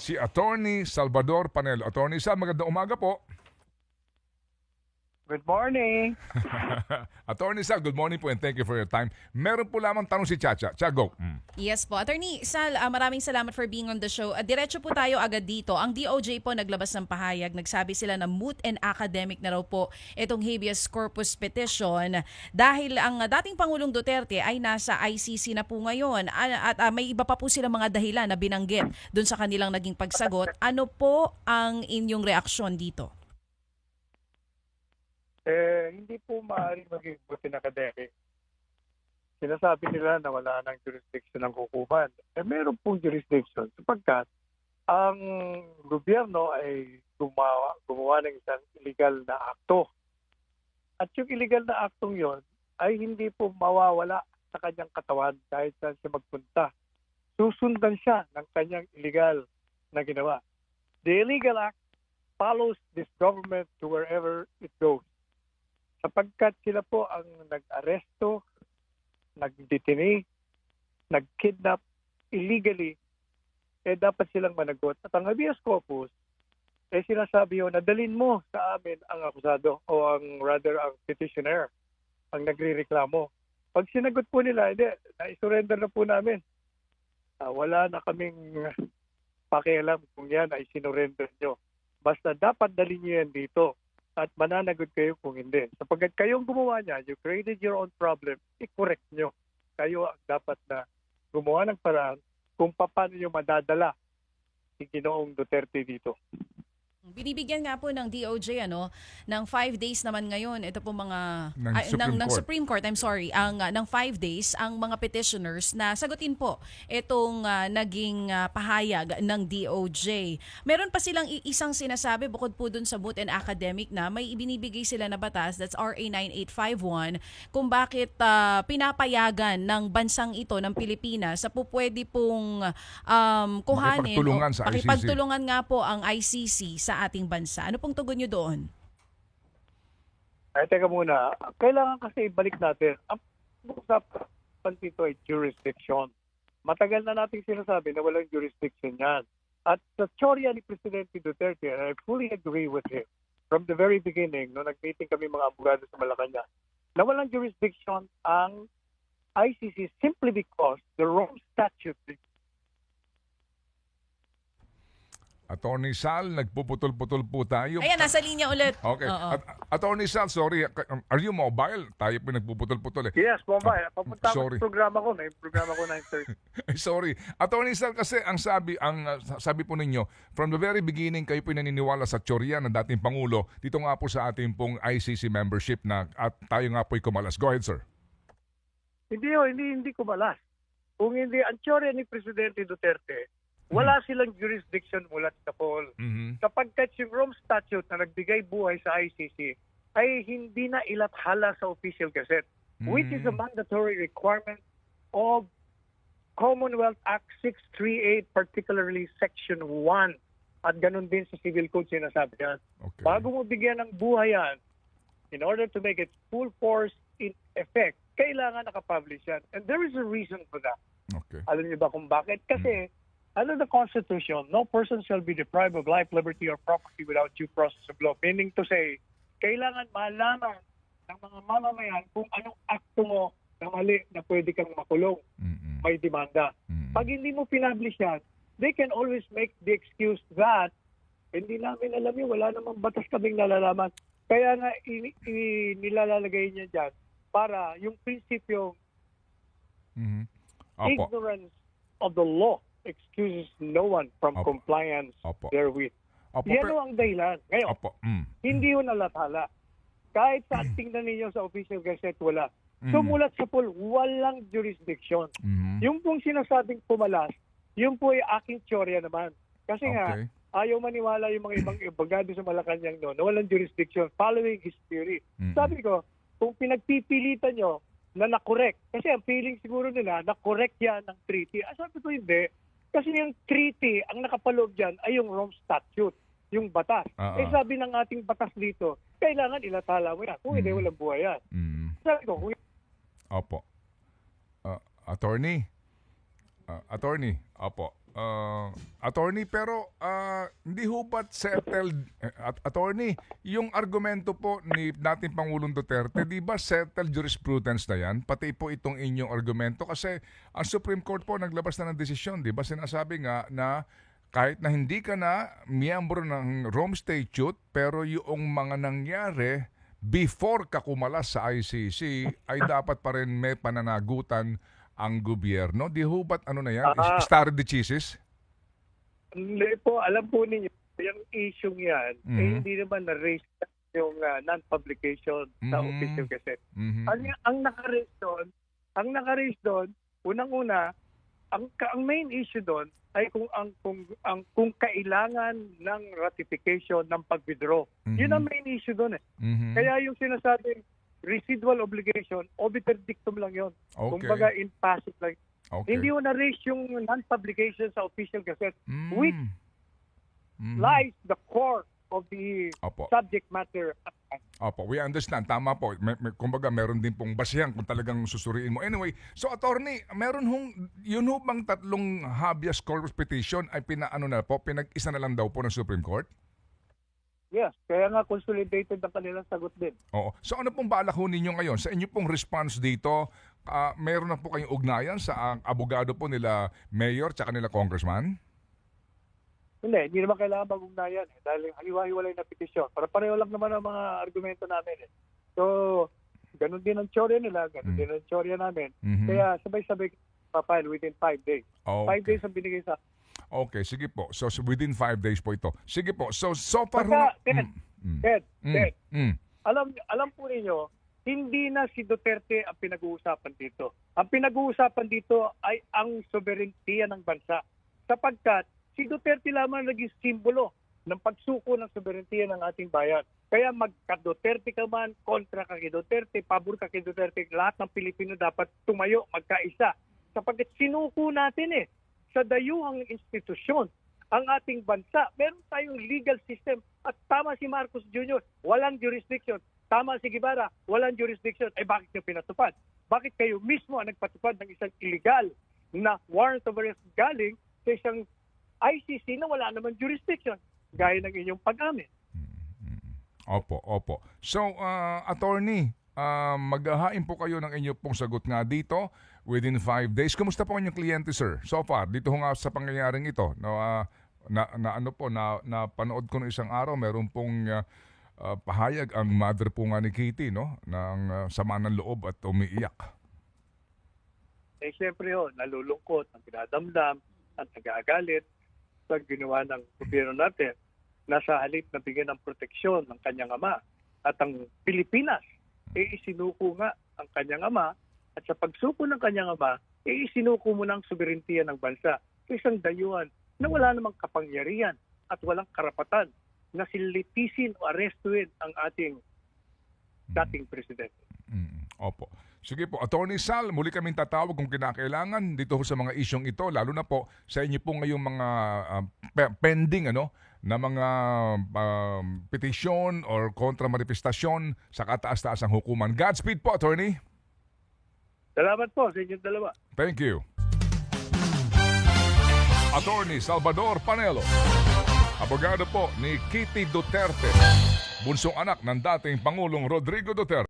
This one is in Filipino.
si Attorney Salvador Panelo. Attorney Sal, magandang umaga po. Good morning. Attorney Sal, good morning po and thank you for your time. Meron po lamang tanong si Chacha. Cha, go. Mm. Yes po. Attorney Sal, ah, maraming salamat for being on the show. Uh, diretso po tayo agad dito. Ang DOJ po naglabas ng pahayag. Nagsabi sila na moot and academic na raw po itong habeas corpus petition dahil ang dating Pangulong Duterte ay nasa ICC na po ngayon Ah, at ah, may iba pa po silang mga dahilan na binanggit dun sa kanilang naging pagsagot. Ano po ang inyong reaksyon dito? Eh, hindi po maaaring maging buti na academic. Sinasabi nila na wala ng jurisdiction ng hukuman. Eh, meron pong jurisdiction sapagkat ang gobyerno ay gumawa, gumawa ng isang illegal na akto. At yung illegal na aktong yon ay hindi po mawawala sa kanyang katawan kahit saan siya magpunta. Susundan siya ng kanyang illegal na ginawa. The illegal act follows this government to wherever it goes. Sapagkat sila po ang nag-aresto, nag-detainee, nag-kidnap illegally, eh dapat silang managot. At ang habeas corpus, eh sinasabi yun, nadalin mo sa amin ang akusado o ang rather ang petitioner, ang nagre-reklamo. Pag sinagot po nila, hindi, na-surrender na po namin. Ah, wala na kaming pakialam kung yan ay sinurrender nyo. Basta dapat dalhin nyo yan dito at mananagot kayo kung hindi. Sapagkat kayong gumawa niya, you created your own problem, i-correct nyo. Kayo ang dapat na gumawa ng paraan kung paano nyo madadala si Ginoong Duterte dito. Binibigyan nga po ng DOJ ano ng five days naman ngayon ito po mga Ng ay, Supreme ng, ng Court. Supreme Court I'm sorry ang uh, ng five days ang mga petitioners na sagutin po itong uh, naging uh, pahayag ng DOJ. Meron pa silang isang sinasabi bukod po dun sa boot and academic na may ibinibigay sila na batas that's RA 9851 kung bakit uh, pinapayagan ng bansang ito ng Pilipinas sa po pwede pong um, kuhanin o makipagtulungan nga po ang ICC sa ating bansa. Ano pong tugon nyo doon? Ay, teka muna. Kailangan kasi ibalik natin. Ang usapan dito ay jurisdiction. Matagal na nating sinasabi na walang jurisdiction yan. At sa teorya ni Presidente Duterte, and I fully agree with him, from the very beginning, nung nag-meeting kami mga abogado sa Malacanang, na walang jurisdiction ang ICC simply because the Rome Statute Attorney Sal, nagpuputol-putol po tayo. Ayan, nasa linya ulit. Okay. Oo. At, Attorney Sal, sorry. Are you mobile? Tayo po nagpuputol-putol eh. Yes, Bombay. Papunta ako Sorry. sa programa ko. May programa ko 9.30. Ay, sorry. Attorney Sal, kasi ang sabi, ang uh, sabi po ninyo, from the very beginning, kayo po naniniwala sa teorya ng dating Pangulo, dito nga po sa ating pong ICC membership na at tayo nga po'y kumalas. Go ahead, sir. Hindi ho, hindi, hindi ko malas. Kung hindi, ang teorya ni Presidente Duterte, wala silang jurisdiction mula sa Paul. Mhm. Sapagkat yung Rome Statute na nagbigay buhay sa ICC ay hindi na ilathala sa official gazette, which is a Mm. mandatory requirement of Commonwealth Act 638, particularly Section 1. At ganun din sa Civil Code sinasabi yan. Okay. Bago mo bigyan ng buhay yan, in order to make its full force in effect, kailangan nakapublish yan. And there is a reason for that. Okay. Alam niyo ba kung bakit? Kasi under the Constitution, no person shall be deprived of life, liberty, or property without due process of law. Meaning to say, kailangan malaman ng mga mamamayan kung anong akto mo na mali na pwede kang makulong, Mm-mm. may demanda. Mm-mm. Pag hindi mo pinablish yan, they can always make the excuse that hindi namin alam yun, wala namang batas kaming nalalaman. Kaya nga i- i- nilalalagay niya dyan para yung prinsipyo Mhm. Opo. ignorance of the law excuses no one from Opo. compliance Opo. therewith. Opo. Yan per- ang dahilan. Ngayon, Opo. Mm. hindi ho nalathala. Kahit saan tingnan ninyo sa official gazette, wala. Mm. Sumulat sa pool, walang jurisdiction. Mhm. Yung pong sinasabing pumalas, yung po ay aking teorya naman. Kasi nga, Okay. ayaw maniwala yung mga ibang abogado sa Malacanang no, na walang jurisdiction following his theory. Mm. Sabi ko, kung pinagpipilitan nyo na na-correct, kasi ang feeling siguro nila, na-correct yan ng treaty. Ah, sabi ko hindi. Kasi yung treaty, ang nakapaloob dyan ay yung Rome Statute, yung batas. Ah, eh ah. sabi ng ating batas dito, kailangan ilathala mo yan. Kung hindi, Mm. walang buhay yan. Mm. Sabi ko, kung Opo. Uh, attorney? Uh, attorney? Opo. Ah, attorney, pero ah, hindi ho ba't settled, at, attorney, yung argumento po ni dating Pangulong Duterte, di ba settled jurisprudence na yan? Pati po itong inyong argumento kasi ang Supreme Court po naglabas na ng desisyon, di ba? Sinasabi nga na kahit na hindi ka na miyembro ng Rome Statute, pero yung mga nangyari before ka kumalas sa ICC ay dapat pa rin may pananagutan ang gobyerno. Di ho ba't ano na yan? Ah. Stare decisis? Hindi po, alam po ninyo, yung issue yan, eh, Mhm. hindi naman na-raise yung ah, non-publication sa Mhm. official gazette. Mhm. Ang, ang naka-raise doon, ang naka-raise doon, unang-una, ang, ang main issue doon ay kung ang kung ang kung kailangan ng ratification ng pag-withdraw. Mhm. Yun ang main issue doon eh. Mhm. Kaya yung sinasabing residual obligation, obiter dictum lang yon. Okay. Kumbaga in passive lang. Okay. Hindi mo na-raise yung non-publication sa official gazette. Mm. which Mhm. Lies the core of the Opo. subject matter. Opo, we understand. Tama po. May, may, kumbaga, meron din pong basihan kung talagang susuriin mo. Anyway, so attorney, meron hong, yun ho bang tatlong habeas corpus petition ay pinaano na po, pinag-isa na lang daw po ng Supreme Court? Yes, kaya nga consolidated ang kanilang sagot din. Oo. So ano pong balak ho ninyo ngayon? Sa inyo pong response dito, ah, meron na po kayong ugnayan sa ah, abogado po nila mayor tsaka nila congressman? Hindi, hindi naman kailangan mag-ugnayan eh, dahil haliwa-hiwalay na petisyon. Para pareho lang naman ang mga argumento namin eh. So, ganun din ang tsorya nila, ganun Mm. din ang tsorya namin. Mhm. Kaya sabay-sabay papile within five days. Five Okay. days ang binigay sa Okay, sige po. So, so within five days po ito. Sige po. So, so far Basta, na- Ted, Mm, Ted, mm, Ted, mm, alam alam po ninyo, hindi na si Duterte ang pinag-uusapan dito. Ang pinag-uusapan dito ay ang sovereignty ng bansa. Sapagkat si Duterte lamang naging simbolo ng pagsuko ng sovereignty ng ating bayan. Kaya magka-Duterte ka man, kontra ka kay Duterte, pabor ka kay Duterte, lahat ng Pilipino dapat tumayo, magkaisa. Sapagkat sinuko natin eh sa dayuhang institusyon ang ating bansa. Meron tayong legal system at tama si Marcos Jr. Walang jurisdiction. Tama si Guevara, walang jurisdiction. Eh bakit nyo pinatupad? Bakit kayo mismo ang nagpatupad ng isang illegal na warrant of arrest galing sa isang ICC na wala naman jurisdiction gaya ng inyong pag-amin? Opo, opo. So, ah, attorney, ah, maghahain po kayo ng inyo pong sagot nga dito within five days. Kumusta po ang kliyente, sir? So far, dito ho nga sa pangyayaring ito, no, ah, na, na ano po, na, na panood ko ng isang araw, meron pong ah, ah, pahayag ang mother po nga ni Kitty, no, ng ah, sama ng loob at umiiyak. Eh siyempre yun, nalulungkot, ang dinadamdam, at nag-aagalit sa ginawa ng gobyerno natin na sa halip na bigyan ng proteksyon ng kanyang ama at ang Pilipinas, eh isinuko nga ang kanyang ama at sa pagsuko ng kanyang ama, eh isinuko mo ng soberentiya ng bansa sa isang dayuhan na wala namang kapangyarihan at walang karapatan na silitisin o arestuin ang ating dating presidente. Mm, opo. Sige po, Attorney Sal, muli kaming tatawag kung kinakailangan dito sa mga isyong ito, lalo na po sa inyo po ngayong mga pe- pending ano na mga um, petition or kontramanifestasyon sa kataas-taasang hukuman. Godspeed po, Attorney. Salamat po sa inyong dalawa. Thank you. Attorney Salvador Panelo, abogado po ni Kitty Duterte, bunsong anak ng dating Pangulong Rodrigo Duterte.